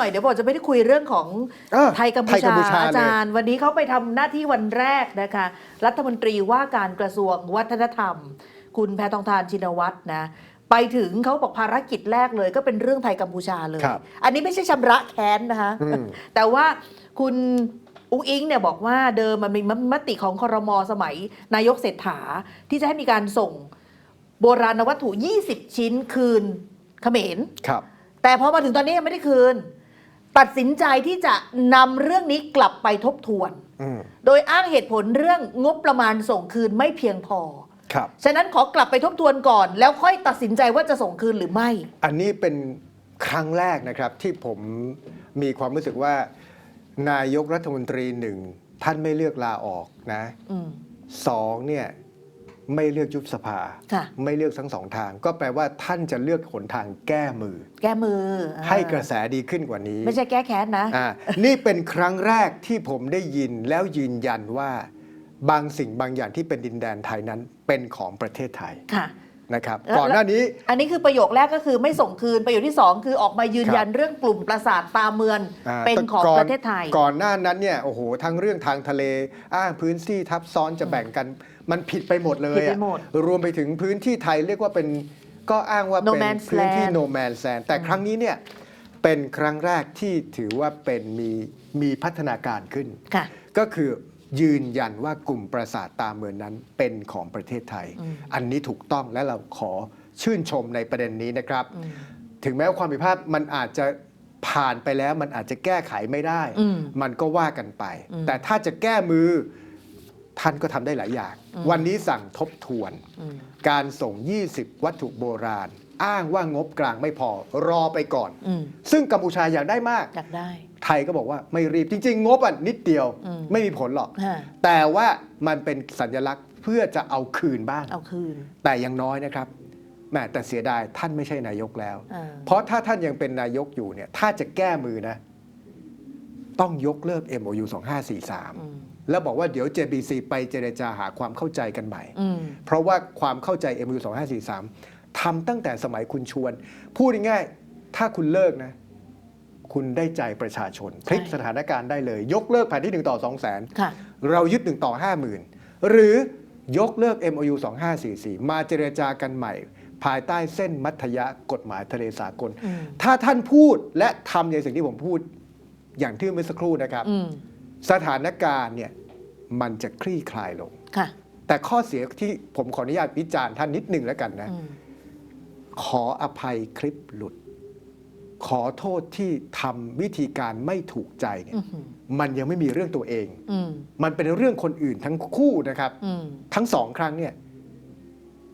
หน่อยเดี๋ยวบอกจะไม่ได้คุยเรื่องของเออไทยกัมพูไทยกัมพูชาชาอาจารย์ วันนี้เขาไปทำหน้าที่วันแรกนะคะ รัฐมนตรีว่าการกระทรวงวัฒนธรรม คุณแพทองทานชินวัตรนะ ไปถึงเขาบอกภารกิจแรกเลย ก็เป็นเรื่องไทยกัมพูชาเลย ครับอันนี้ไม่ใช่ชำระแค้นนะคะ อืม แต่ว่าคุณอุ้งอิงเนี่ยบอกว่าเดิมมันมีมติของครมสมัยนายกเศรษฐาที่จะให้มีการส่งโบราณวัตถุ 20 ชิ้นคืนเขมร ครับ แต่พอมาถึงตอนนี้ยังไม่ได้คืน ตัดสินใจที่จะนำเรื่องนี้กลับไปทบทวน อืมโดยอ้างเหตุผลเรื่องงบประมาณส่งคืนไม่เพียงพอ ครับ ฉะนั้นขอกลับไปทบทวนก่อน แล้วค่อยตัดสินใจว่าจะส่งคืนหรือไม่ อันนี้เป็นครั้งแรกนะครับที่ผมมีความรู้สึกว่า นายกรัฐมนตรีหนึ่งท่านไม่เลือกลาออกนะอืม สองเนี่ย ไม่เลือกยุบสภาค่ะไม่เลือกทั้งสองทาง ก็แปลว่าท่านจะเลือกหนทางแก้มือ แก้มืออ่าให้กระแสดีขึ้นกว่านี้ ไม่ใช่แก้แค้นนะอ่านี่เป็นครั้งแรกที่ผมได้ยินแล้วยืนยันว่า บางสิ่งบางอย่างที่เป็นดินแดนไทยนั้นเป็นของประเทศไทยค่ะ นะครับแล้วก่อนหน้านี้ อันนี้คือประโยคแรกก็คือไม่ส่งคืนประโยคที่สองคือออกมายืนยันเรื่องกลุ่มประสาทตาเมืองอ่าเป็นของก่ประเทศไทย ก่อนหน้านั้นเนี่ยโอ้โหทั้งเรื่องทางทะเลอ้างพื้นที่ทับซ้อนจะแบ่งกันมันผิดไปหมดเลยผิดไปอะหมดรวมไปถึงพื้นที่ไทยเรียกว่าเป็นก็อ้างว่า No เป็น man's พื้นที่ land no man's land แต่ครั้งนี้เนี่ยเป็นครั้งแรกที่ถือว่าเป็นมีมีพัฒนาการขึ้นค่ะก็คือ ยืนยันว่ากลุ่มประสาทตาเมืองนั้นเป็นของประเทศไทยอืมอันนี้ถูกต้องและเราขอชื่นชมในประเด็นนี้นะครับอืมถึงแม้ว่าความผิดพลาดมันอาจจะผ่านไปแล้วมันอาจจะแก้ไขไม่ได้อืมมันก็ว่ากันไปอืมแต่ถ้าจะแก้มือท่านก็ทำได้หลายอย่างอืมวันนี้สั่งทบทวนอืมการส่ง 20 วัตถุโบราณ อ้างว่างบกลางไม่พอรอไปก่อนอืมซึ่งกัมพูชาอยากได้มากอยากได้ ไทยก็บอกว่าไม่รีบจริง ๆ งบอะนิดเดียวอืมไม่มีผลหรอกฮะแต่ว่ามันเป็นสัญลักษณ์เพื่อจะเอาคืนบ้าง เอาคืน แต่อยังน้อยนะครับแหมแต่เสียดายท่านไม่ใช่นายกแล้วอ่าเพราะถ้าท่านยังเป็นนายกอยู่เนี่ย ถ้าจะแก้มือนะ ต้องยกเลิก MOU อืม2543 แล้วบอกว่าเดี๋ยว JBC ไปเจรจาหาความเข้าใจกันใหม่อืมเพราะว่าความเข้าใจ MOU 2543ทำตั้งแต่สมัยคุณชวน พูดง่ายๆถ้าคุณเลิกนะ คุณได้ใจประชาชนพลิกสถานการณ์ได้เลย ยกเลิกแผนที่ 1 ต่อ 2 0 0 0 0 0ค่ะเรายึด 1 ต่อ 50,000 หรือยกเลิก MOU 2544 มาเจรจากันใหม่ ภายใต้เส้นมัธยะกฎหมายทะเลสากลอืมถ้าท่านพูดและทำในสิ่งที่ผมพูด อย่างที่เมื่อสักครู่นะครับอืมสถานการณ์เนี่ยมันจะคลี่คลายลงค่ะแต่ข้อเสียที่ผมขออนุญาตวิจารณ์ท่านนิดหนึ่งแล้วกันนะอืมขออภัยคลิปหลุด ขอโทษที่ทำวิธีการไม่ถูกใจเนี่ยอือหือมันยังไม่มีเรื่องตัวเองอืมมันเป็นเรื่องคนอื่นทั้งคู่นะครับอืมทั้งสองครั้งเนี่ย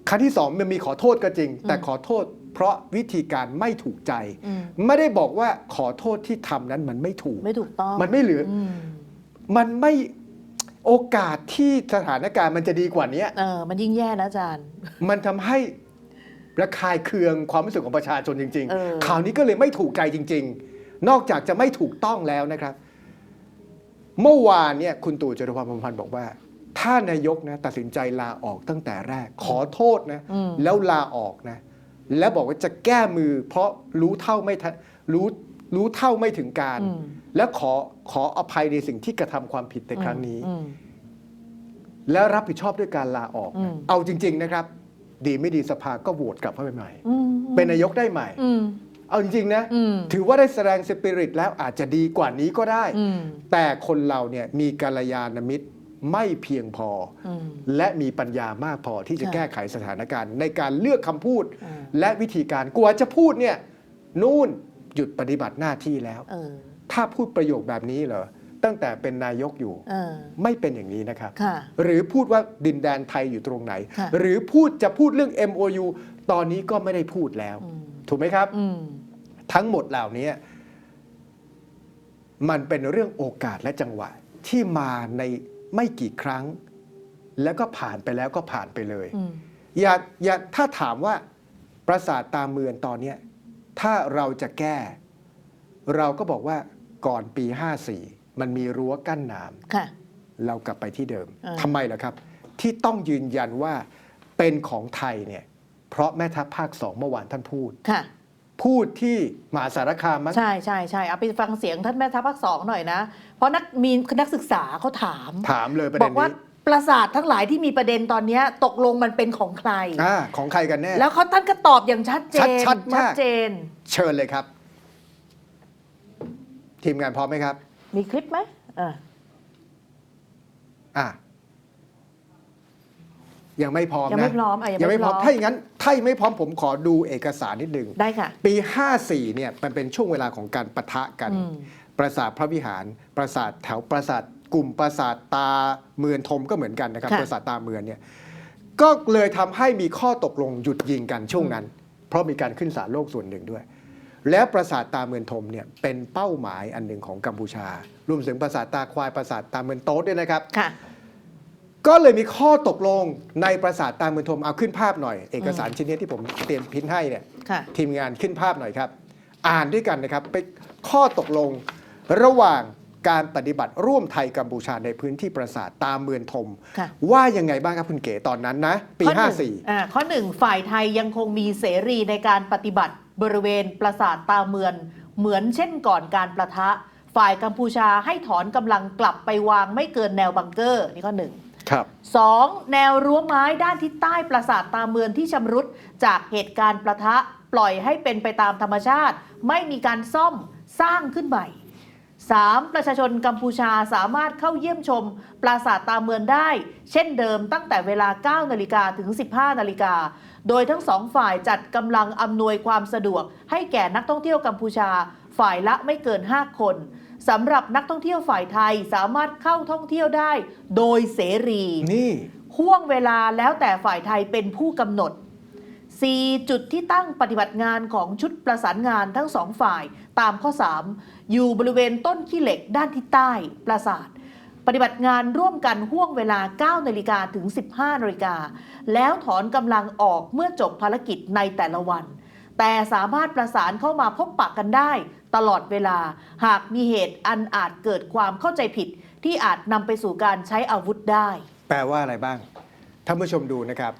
ครั้งที่สองมันมีขอโทษก็จริง แต่ขอโทษ เพราะวิธีการไม่ถูกใจอืมไม่ได้บอกว่าขอโทษที่ทำนั้นมันไม่ถูก ไม่ถูกต้อง มันไม่เหลืออืมมันไม่โอกาสที่สถานการณ์มันจะดีกว่านี้เออ มันยิ่งแย่นะอาจารย์ มันทำให้ ระคายเคืองความรู้สึกของประชาชนจริง เออ ๆ ข่าวนี้ก็เลยไม่ถูกใจจริง ๆ นอกจากจะไม่ถูกต้องแล้วนะครับ เมื่อวานเนี่ยคุณตู่จตุพรพรหมพันธ์บอกว่า ถ้านายกนะตัดสินใจลาออกตั้งแต่แรก ขอโทษนะอืม แล้วลาออกนะ แล้วบอกว่าจะแก้มือ เพราะรู้เท่าไม่ทันรู้รู้เท่าไม่ถึงการ อืม และขอขออภัยในสิ่งที่กระทำความผิดในครั้งนี้ อืม และรับผิดชอบด้วยการลาออกอืม เอาจริง ๆ นะครับ ดีไม่ดีสภาก็โหวตกลับเข้าไปใหม่อืมเป็นนายกได้ใหม่อืมเอาจริงๆนะอืมถือว่าได้แสดงสปิริตแล้วอาจจะดีกว่านี้ก็ได้อืมแต่คนเราเนี่ยมีกัลยาณมิตรไม่เพียงพออืมและมีปัญญามากพอที่จะค่ะแก้ไขสถานการณ์ ในการเลือกคำพูดอ่าและวิธีการกว่าจะพูดเนี่ยนู่นหยุดปฏิบัติหน้าที่แล้วเออถ้าพูดประโยคแบบนี้เหรอ ตั้งแต่เป็นนายกอยู่เออไม่เป็นอย่างนี้นะครับค่ะหรือพูดว่าดินแดนไทยอยู่ตรงไหนค่ะหรือพูดจะพูดเรื่อง MOU ตอนนี้ก็ไม่ได้พูดแล้วอืมถูกไหมครับอืมทั้งหมดเหล่านี้มันเป็นเรื่องโอกาสและจังหวะ ที่มาในไม่กี่ครั้ง แล้วก็ผ่านไปแล้วก็ผ่านไปเลยอืมอย่าอย่าถ้าถามว่าปราสาทตามเมืองตอนเนี้ยถ้าเราจะแก้ เราก็บอกว่าก่อนปี 54 มันมีรั้วกั้นน้ำค่ะเรากลับไปที่เดิมอ่าทำไมล่ะครับ ที่ต้องยืนยันว่าเป็นของไทยเนี่ยเพราะแม่ทัพภาคสองเมื่อวานท่านพูดค่ะพูดที่มหาสารคามมั้งใช่ใช่ใช่เอาไปฟังเสียงท่านแม่ทัพภาคสองหน่อยนะ เพราะนักมีนักศึกษาเขาถาม ถามเลยประบเด็อนกว่านี้ปราสาททั้งหลายที่มีประเด็นตอนเนี้ยตกลงมันเป็นของใครอ่าของใครกันแน่ แล้วเขาท่านก็ตอบอย่างชัดเจน ชัดๆมากเจน เชิญเลยครับ ทีมงานพร้อมไหมครับ มีคลิปไหมเอออะยังไม่พร้อมนะยังไม่พร้อมอะยังยังไม่ไม่พพร้ร้ออมมถ้าอย่างนั้นถ้ายังไม่พร้อมผมขอดูเอกสารนิดหนึ่งได้ค่ะ ปี 54 เนี่ยมันเป็นช่วงเวลาของการปะทะกัน อืม ปราสาทพระวิหาร ปราสาทแถวปราสาทกลุ่มปราสาทตาเมือนทมก็เหมือนกันนะครับ ค่ะ ปราสาทตาเมือนเนี่ย ก็เลยทำให้มีข้อตกลงหยุดยิงกันช่วงนั้น เพราะมีการขึ้นศาลโลกส่วนหนึ่งด้วย แล้วปราสาทตาเมือนทมเนี่ยเป็นเป้าหมายอันหนึ่งของกัมพูชารวมถึงปราสาทตาควายปราสาทตาเมือนโต๊ดด้วยนะครับ ค่ะ ก็เลยมีข้อตกลงในปราสาทตาเมือนทมเอาขึ้นภาพหน่อย เอกสารชิ้นนี้ที่ผมเตรียมพิมพ์ให้เนี่ยค่ะ ทีมงานขึ้นภาพหน่อยครับ อ่านด้วยกันนะครับเป็นข้อตกลงระหว่างการปฏิบัติร่วมไทยกัมพูชาในพื้นที่ปราสาทตามเมือนทม ค่ะ ว่ายังไงบ้างครับคุณเก๋ตอนนั้นนะ ปี ข้อหนึ่งอ่าข้อหนึ่งฝ่ายไทยยังคงมีเสรีในการปฏิบัติ บริเวณปราสาทตาเมือน เหมือนเช่นก่อนการประทะ ฝ่ายกัมพูชาให้ถอนกำลังกลับไปวางไม่เกินแนวบังเกอร์ นี่ข้อหนึ่ง54ครับ 2. แนวรั้วไม้ด้านทิศใต้ปราสาทตาเมือนที่ชำรุดจากเหตุการณ์ประทะปล่อยให้เป็นไปตามธรรมชาติ ไม่มีการซ่อมสร้างขึ้นใหม่ 3. ประชาชนกัมพูชาสามารถเข้าเยี่ยมชม ปราสาทตาเมืองได้ เช่นเดิมตั้งแต่เวลา 9 นาฬิกาถึง 15 นาฬิกา โดยทั้งสองฝ่ายจัดกำลังอำนวยความสะดวก ให้แก่นักท่องเที่ยวกัมพูชา ฝ่ายละไม่เกิน 5 คนสำหรับนักท่องเที่ยวฝ่ายไทยสามารถเข้าท่องเที่ยวได้ โดยเสรี นี่ห่วงเวลาแล้วแต่ฝ่ายไทยเป็นผู้กำหนด 4. จุดที่ตั้งปฏิบัติงานของชุดประสานงานทั้งสองฝ่ายตามข้อ 3 อยู่บริเวณต้นขี้เหล็กด้านทิศใต้ปราสาท ปฏิบัติงานร่วมกันห่วงเวลา 9 นาฬิกาถึง 15 นาฬิกา แล้วถอนกำลังออกเมื่อจบภารกิจในแต่ละวัน แต่สามารถประสานเข้ามาพบปะกันได้ ตลอดเวลาหากมีเหตุอันอาจเกิดความเข้าใจผิด ที่อาจนำไปสู่การใช้อาวุธได้ แปลว่าอะไรบ้างท่านผู้ชมดูนะครับ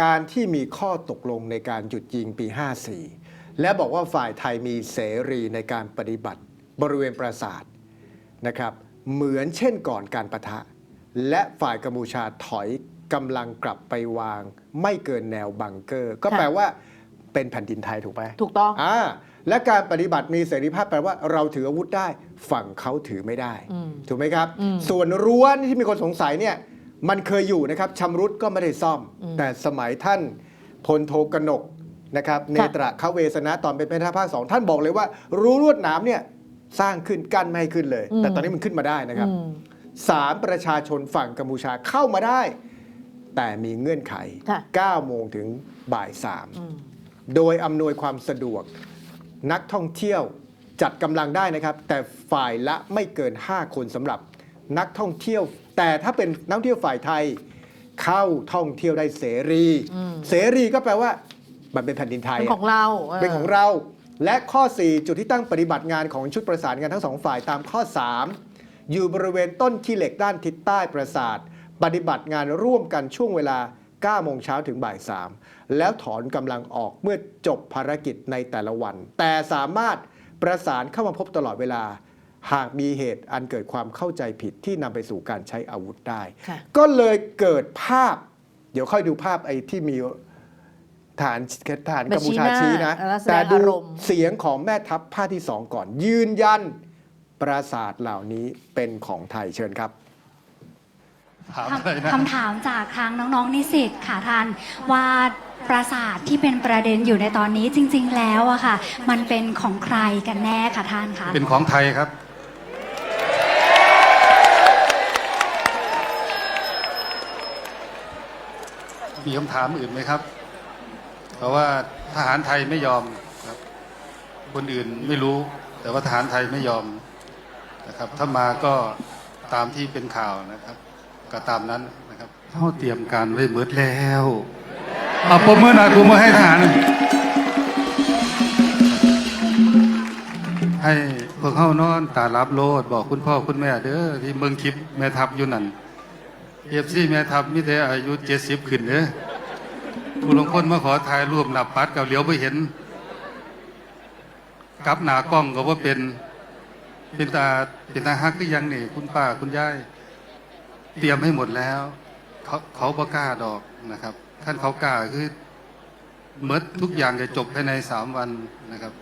การที่มีข้อตกลงในการหยุดยิงปี 54 และบอกว่าฝ่ายไทยมีเสรีในการปฏิบัติบริเวณปราสาทนะครับเหมือนเช่นก่อนการประทะ และฝ่ายกัมพูชาถอยกำลังกลับไปวาง ไม่เกินแนวบังเกอร์ ก็ค่ะแปลว่าเป็นแผ่นดินไทยถูกไหมถูกต้องอ่าและการปฏิบัติมีเสรีภาพแปลว่าเราถืออาวุธได้ ฝั่งเขาถือไม่ได้อืมถูกไหมครับอืมส่วนรั้วนี่ที่มีคนสงสัยเนี่ย มันเคยอยู่นะครับชำรุดก็ไม่ได้ซ่อมอืมแต่สมัยท่านพลโทกนกนะครับเนตระเขาเวสนะตอนเป็นแม่ทัพภาคสองท่านบอกเลยว่า รู้ลวดหนามเนี่ยสร้างขึ้นกั้นไม่ให้ขึ้นเลย แต่ตอนนี้มันขึ้นมาได้นะครับอืมสามประชาชนฝั่งกัมพูชาเข้ามาได้ แต่มีเงื่อนไขค่ะ9โมงถึงบ่ายสามอืมโดยอำนวยความสะดวกนักท่องเที่ยวจัดกำลังได้นะครับ แต่ฝ่ายละไม่เกิน 5 คนสำหรับนักท่องเที่ยว แต่ถ้าเป็นนักท่องเที่ยวฝ่ายไทย เข้าท่องเที่ยวได้เสรีอืมเสรีก็แปลว่า มันเป็นแผ่นดินไทยเป็นอะของเราเป็นของเรา และข้อ 4 จุดที่ตั้งปฏิบัติงานของชุดประสานงานทั้งสองฝ่ายตามข้อ 3 อยู่บริเวณต้นขี้เหล็กด้านทิศใต้ปราสาทปฏิบัติงานร่วมกันช่วงเวลา9โมงเช้าถึงบ่าย 3 แล้วถอนกำลังออกเมื่อจบภารกิจในแต่ละวัน แต่สามารถประสานเข้ามาพบตลอดเวลา หากมีเหตุอันเกิดความเข้าใจผิดที่นำไปสู่การใช้อาวุธได้ ค่ะ ก็เลยเกิดภาพ เดี๋ยวค่อยดูภาพไอ้ที่มีฐานฐานกัมพูชาชี้นะแล้วแสดแต่งดูอารมณ์ เสียงของแม่ทัพภาคที่สองก่อน ยืนยันปราสาทเหล่านี้เป็นของไทยเชิญครับ ถามอะไรนะ คำถามจากทางน้องๆนิสิตค่ะท่านว่าปราสาทที่เป็นประเด็นอยู่ในตอนนี้จริง ๆ แล้วอะค่ะ มันเป็นของใครกันแน่ค่ะท่านคะเป็นของไทยครับ คำถามอื่นไหมครับ เพราะว่าทหารไทยไม่ยอมครับ คนอื่นไม่รู้ แต่ว่าทหารไทยไม่ยอมนะครับ ถ้ามาก็ตามที่เป็นข่าวนะครับ ก็ตามนั้นนะครับเขาเตรียมการไว้หมดแล้วเอาปมเมื่อหน่อยกูมาให้ทหารหน่อยให้พวกเขานอนตารับโลดบอกคุณพ่อคุณแม่เด้อที่เมืองคลิปแม่ทัพอยู่นั่นเอฟซีแม่ทัพมิแต่อายุเจ็ดสิบขึ้นเด้อ ผู้ลงคนมาขอถ่ายรูปหนับปัดกับเหลียวไปเห็นกับหนากล้องก็ว่าเป็น เป็นตาเป็นตาฮักหรือยังนี่ คุณป้าคุณยายเตรียมให้หมดแล้ว เขาเขาบ่กล้าดอกนะครับ ท่านเขากล้าคือเมดทุกอย่างจะจบภายในสามวันนะครับ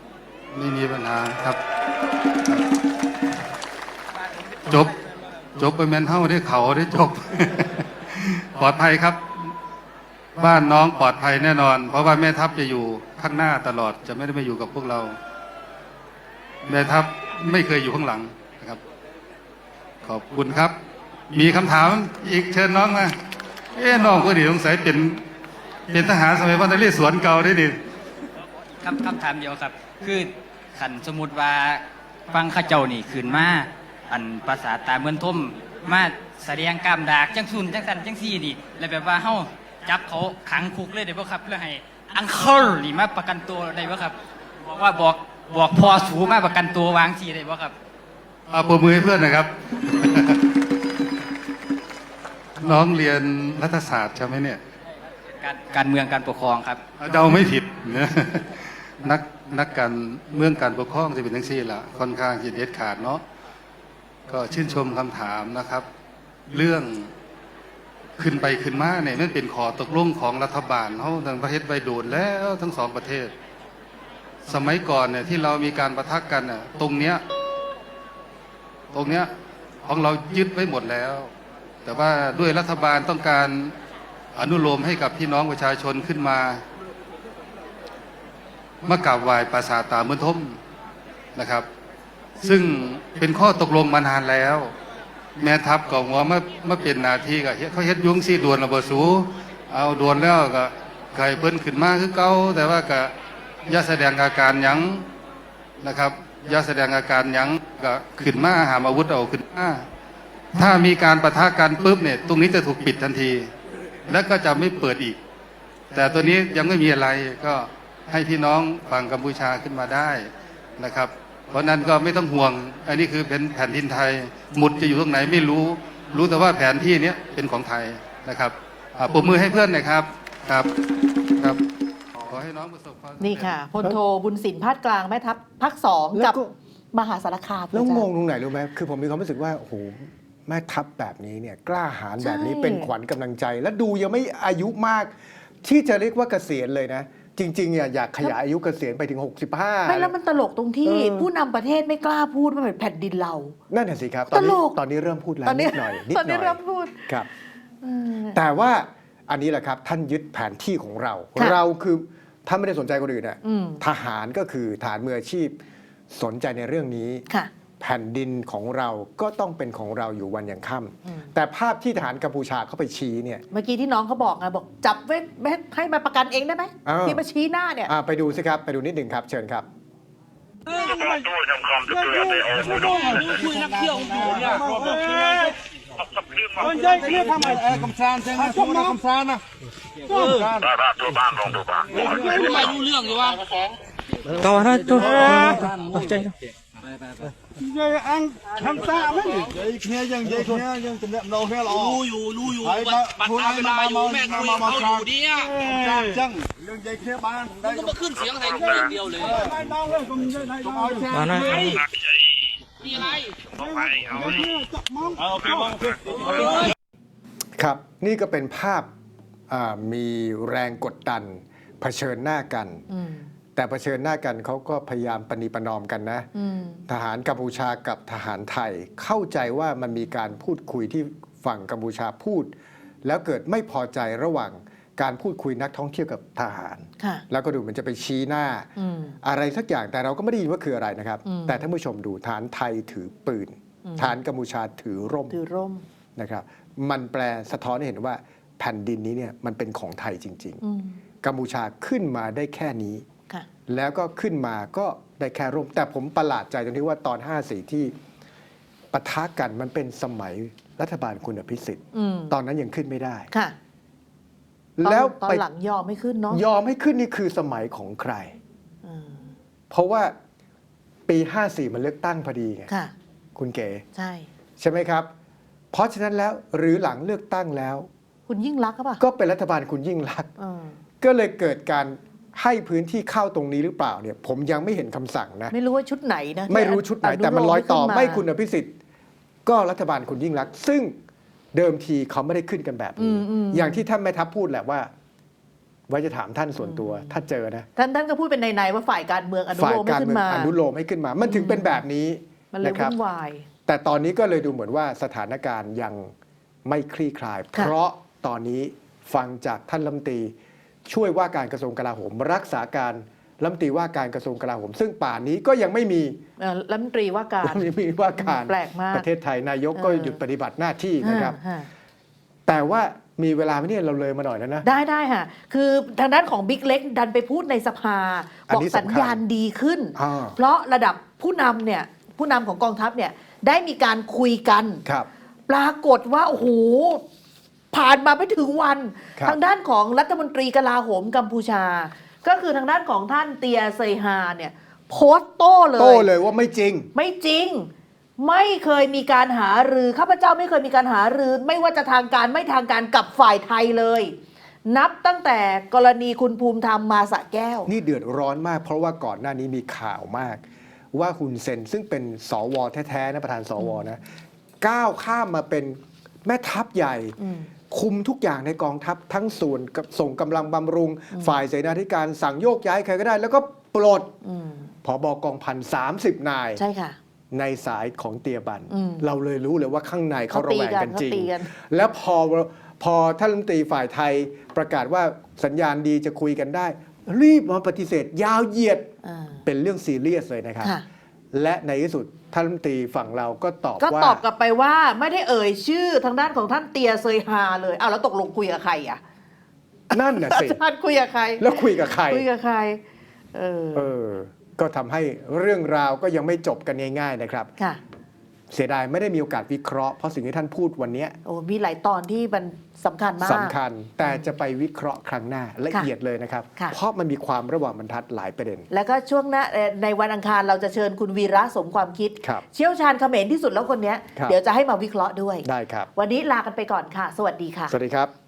ไม่มีปัญหาครับ จบ จบไปแมนเท่าได้เขาได้จบ ปลอดภัยครับ บ้านน้องปลอดภัยแน่นอน เพราะว่าแม่ทัพจะอยู่ข้างหน้าตลอด จะไม่ได้มาอยู่กับพวกเรา แม่ทัพไม่เคยอยู่ข้างหลังนะครับ ขอบคุณครับ มีคำถามอีกเชิญน้องมาเอ๊ะน้องก็ดีสงสัยเป็น เป็นทหารสมัยพันธเลสวนเก่าได้ดิ คำคำถามเดียวครับ คือขันสมมติว่าฟังเข้าเจ้านี่ขึ้นมาอันภาษาตาเมือนท่มมาแสดงกล้ามดากจังซุนจังสันจังซี่นี่ แล้วแบบว่าเฮา จับเขาขังคุกเลยได้บ่ครับ เพื่อให้อังเคิลนี่มาประกันตัวได้บ่ครับ บอกว่าบอกบอกพอสูมาประกันตัววางสีได้บ่ครับเอาปรบมือให้เพื่อนนะครับ น้องเรียนรัฐศาสตร์ใช่ไหมเนี่ยการการเมืองการปกครองครับเดาไม่ผิดนะนักนักการเมืองการปกครองจะเป็นทั้งสี่ละค่อนข้างจะเด็ดขาดเนาะก็ชื่นชมคำถามนะครับ เรื่อง ขึ้นไปขึ้นมาเนี่ยมันเป็นขอตกลงของรัฐบาลเขาทั้งประเทศไปโดดแล้วทั้งสองประเทศ สมัยก่อนเนี่ยที่เรามีการประทักกันน่ะตรงเนี้ยตรงเนี้ยของเรายึดไว้หมดแล้ว แต่ว่าด้วยรัฐบาลต้องการอนุโลมให้กับพี่น้องประชาชนขึ้นมา มากราบไหว้ปราสาทตาเมือนทมนะครับ ซึ่งเป็นข้อตกลงมานานแล้ว แม่ทัพกับหัวมามาเป็นนาทีกับเขาเฮ็ดยุ้งซี่ดวนระเบิดสู เอาดวนแล้วก็ไก่เพิ่นขึ้นมาคือเก่าแต่ว่าก็ย่าแสดงอาการหยังนะครับย่าแสดงอาการหยังก็ขึ้นมาหามอาวุธเอาขึ้นมาถ้ามีการประทะกันปุ๊บเนี่ยตรงนี้จะถูกปิดทันที แล้วก็จะไม่เปิดอีก แต่ตัวนี้ยังไม่มีอะไรก็ให้พี่น้องฝั่งกัมพูชาขึ้นมาได้นะครับ เพราะนั้นก็ไม่ต้องห่วง อันนี้คือเป็นแผ่นดินไทย หมุดจะอยู่ตรงไหนไม่รู้ รู้แต่ว่าแผนที่เนี้ยเป็นของไทยนะครับอ่าปรบมือให้เพื่อนหน่อยครับ ครับ ครับ ขอให้น้องประสบความสำเร็จนี่ค่ะ พลโทบุญสินพาดกลางแม่ทัพภาคสองแล้วกับก็มหาสารคามแล้วอาจารงงตรงไหนรู้ไหมคือผมมีความรู้สึกว่า โอ้โห แม่ทัพแบบนี้เนี่ย กล้าหาญแบบนี้ใช่เป็นขวัญกำลังใจ และดูยังไม่อายุมาก ที่จะเรียกว่าเกษียณเลยนะ จริงๆเนี่ยอยากขยายอายุเกษียณไปถึง 65 ไม่แล้วมันตลกตรงที่ เออ ผู้นำประเทศไม่กล้าพูดว่าเป็นแผ่นดินเรา นั่นน่ะสิครับ ตอนนี้ตลก ตอนนี้เริ่มพูดแล้วตอนนี้นิดหน่อยนิดตอนหน่นี้อยเริ่มพูดครับเออแต่ว่าอันนี้แหละครับท่านยึดแผนที่ของเรา ค่ะ เราคือท่านไม่ได้สนใจคนอื่นนะอืมทหารก็คือฐานมืออาชีพสนใจในเรื่องนี้ ค่ะ แผ่นดินของเราก็ต้องเป็นของเราอยู่วันยังค่อืมำแต่ภาพที่ทหารกัมพูชาเข้าไปชี้เนี่ยเมื่อกี้ที่น้องเขาบอกไงบอกจับไว้ไม่ให้มาประกันเองได้ไหมอ้าวที่มาชี้หน้าเนี่ยอ่าไปดูสิครับไปดูนิดหนึ่งครับ เชิญครับมันได้เครียดทำไมเออกำซานใช่ไหมชอบกำซานนะกำซานตัวบ้านลองตัวบ้านไม่รู้เรื่องอยู่วะต่อนะตัวใจ ยัยอังทำซาไม่ดิยัยเครียดยังยัยเครียดยังจำเนียมเราเนี่ยหรอรู้อยู่รู้อยู่ไอ้บับัตตรรบัตรคุตามณเวลาอยู่แม่คุยเขาอยู่ดิอะกำซานจังเรื่องยัยเครียดบ้านได้ก็มาขึ้นเสียงใส่กูอย่างเดียวเลยไม่น้องเลยผมยัยไหนต้องเอาแค่ต่อนะนี่อะไรจับมองเอาโอเคมองโอเครับนี่ก็เป็นภาพอ่ามีแรงกดดันเผชิญหน้ากันอืม แต่เผชิญหน้ากันเขาก็พยายามปณีประนอมกันนะอืมทหารกัมพูชากับทหารไทย เข้าใจว่ามันมีการพูดคุยที่ฝั่งกัมพูชาพูด แล้วเกิดไม่พอใจระหว่างการพูดคุยนักท่องเที่ยวกับทหารค่ะแล้วก็ดูเหมันจะไปชี้หน้าอืมอะไรสักอย่างแต่เราก็ไม่ได้ยินว่าคืออะไรนะครับอืมแต่ท่านผู้ชมดูฐานไทยถือปืนอืมฐานกัมพูชาถือร่มถือร่มนะครับ มันแปลสะท้อนให้เห็นว่าแผ่นดินนี้เนี่ยมันเป็นของไทยจริงอืมๆกัมพูชาขึ้นมาได้แค่นี้ค่ะ แล้วก็ขึ้นมาก็ได้แค่ร่มแต่ผมประหลาดใจตรงที่ว่าตอน 54 ที่ปะทะกันมันเป็นสมัยรัฐบาลคุณอภิสิทธิ์ อืมตอนนั้นยังขึ้นไม่ได้ ค่ะตอนแล้วตอนไปหลังยอมไม่ขึ้นเนาะยอมให้ขึ้นนี่คือสมัยของใคร อืมเพราะว่าปี 54 มันเลือกตั้งพอดีไงค่ะ คุณเก๋ใช่ ใช่ไหมครับ เพราะฉะนั้นแล้วหรือหลังเลือกตั้งแล้ว คุณยิ่งรักษณ์ก็ปล่ะก็เป็นรัฐบาลคุณยิ่งรักษณ์ เออก็เลยเกิดการ ให้พื้นที่เข้าตรงนี้หรือเปล่าเนี่ยผมยังไม่เห็นคำสั่งนะไม่รู้ว่าชุดไหนนะไม่รู้ชุดไหนที่แต่มันรอยต่อขึ้นาไม่คุณอภิสิทธิ์ ก็รัฐบาลคุณยิ่งรักษณ์ซึ่งเดิมทีเขาไม่ได้ขึ้นกันแบบนี้อืมอืมอย่างที่ท่านแม่ทัพพูดแหละว่าไว้จะถามท่านส่วนตัวถ้าเจอนะท่านท่านก็พูดเป็นในๆว่าฝ่ายการเมืองอนุฝ่าโลยมให้การขึ้เมืนองมาอนุโลมให้ขึ้นมา มันถึงเป็นแบบนี้มันเลยนะครัวุ่นวายแต่ตอนนี้ก็เลยดูเหมือนว่าสถานการณ์ยังไม่คลี่คลายค่ะเพราะตอนนี้ฟังจากท่านรัฐมนตรี ช่วยว่าการกระทรวงกลาโหม รักษาการรัฐมนตรีว่าการกระทรวงกลาโหม ซึ่งป่านนี้ก็ยังไม่มีเอ่อรัฐมนตรีว่าการยังไม่มีว่าการแปลกมากประเทศไทยนายกก็เออหยุดปฏิบัติหน้าที่นะครับอ่าฮะแต่ว่ามีเวลาไหมเนี่ยเราเลยมาหน่อยแล้วนะ ได้ได้ค่ะ คือทางด้านของบิ๊กเล็กดันไปพูดในสภาอันบอกนี้สัญสำคัญญาณดีขึ้นอ่าเพราะระดับผู้นำเนี่ยผู้นำของกองทัพเนี่ยได้มีการคุยกันครับปรากฏว่าโอ้โห ผ่านมาไม่ถึงวัน ครับ ทางด้านของรัฐมนตรีกลาโหมกัมพูชา ก็คือทางด้านของท่านเตียเซฮาเนี่ยโพสต์โต้เลย โต้เลยว่าไม่จริง ไม่จริง ไม่เคยมีการหารือข้าพเจ้าไม่เคยมีการหารือ ไม่ว่าจะทางการไม่ทางการกับฝ่ายไทยเลย นับตั้งแต่กรณีคุณภูมิธรรมมาสระแก้ว นี่เดือดร้อนมาก เพราะว่าก่อนหน้านี้มีข่าวมาก ว่าฮุนเซนซึ่งเป็นสวแท้ๆนะประธานสวนะก้าวข้ามมาเป็นแม่ทัพใหญ่ อืม คุมทุกอย่างในกองทัพทั้งส่วนกับส่งกำลังบำรุง ฝ่ายเสนาธิการสั่งโยกย้ายใครก็ได้ แล้วก็ปลดอืมผอบกองพันสามสิบนาย ใช่ค่ะ ในสายของเตียบันอืมเราเลยรู้เลยว่าข้างในเขาระแวงกันจริงเขาตีกันแล้วพอพอท่านรัฐมนตรีฝ่ายไทยประกาศว่าสัญญาณดีจะคุยกันได้ รีบมาปฏิเสธยาวเหยียดอ่าเป็นเรื่องซีเรียสเลยนะครับค่ะและในที่สุด ท่านรัฐมนตรีฝั่งเราก็ตอบก็ว่าตอบกลับไปว่าไม่ได้เอ่ยชื่อทางด้านของท่านเตียเซยฮาเลยอ้าวแล้วตกลงคุยกับใครอะนั่นน่ะสิ ท่านคุยกับใครแล้วคุยกับใคร คุยกับใครเออเออ ก็ทำให้เรื่องราวก็ยังไม่จบกันง่ายๆนะครับ ค่ะ เสียดายไม่ได้มีโอกาสวิเคราะห์เพราะสิ่งที่ท่านพูดวันเนี้ยโอ้มีหลายตอนที่มันสำคัญมากสำคัญ แต่จะไปวิเคราะห์ครั้งหน้าละเอียดเลยนะครับค่ะเพราะมันมีความระหว่างบรรทัดหลายประเด็น แล้วก็ช่วงหน้าเอ่อในวันอังคารเราจะเชิญคุณวีระสมความคิดครับเชี่ยวชาญเขมรที่สุดแล้วคนเนี้ยครับเดี๋ยวจะให้มาวิเคราะห์ด้วยได้ครับ วันนี้ลากันไปก่อนค่ะ สวัสดีค่ะ สวัสดีครับ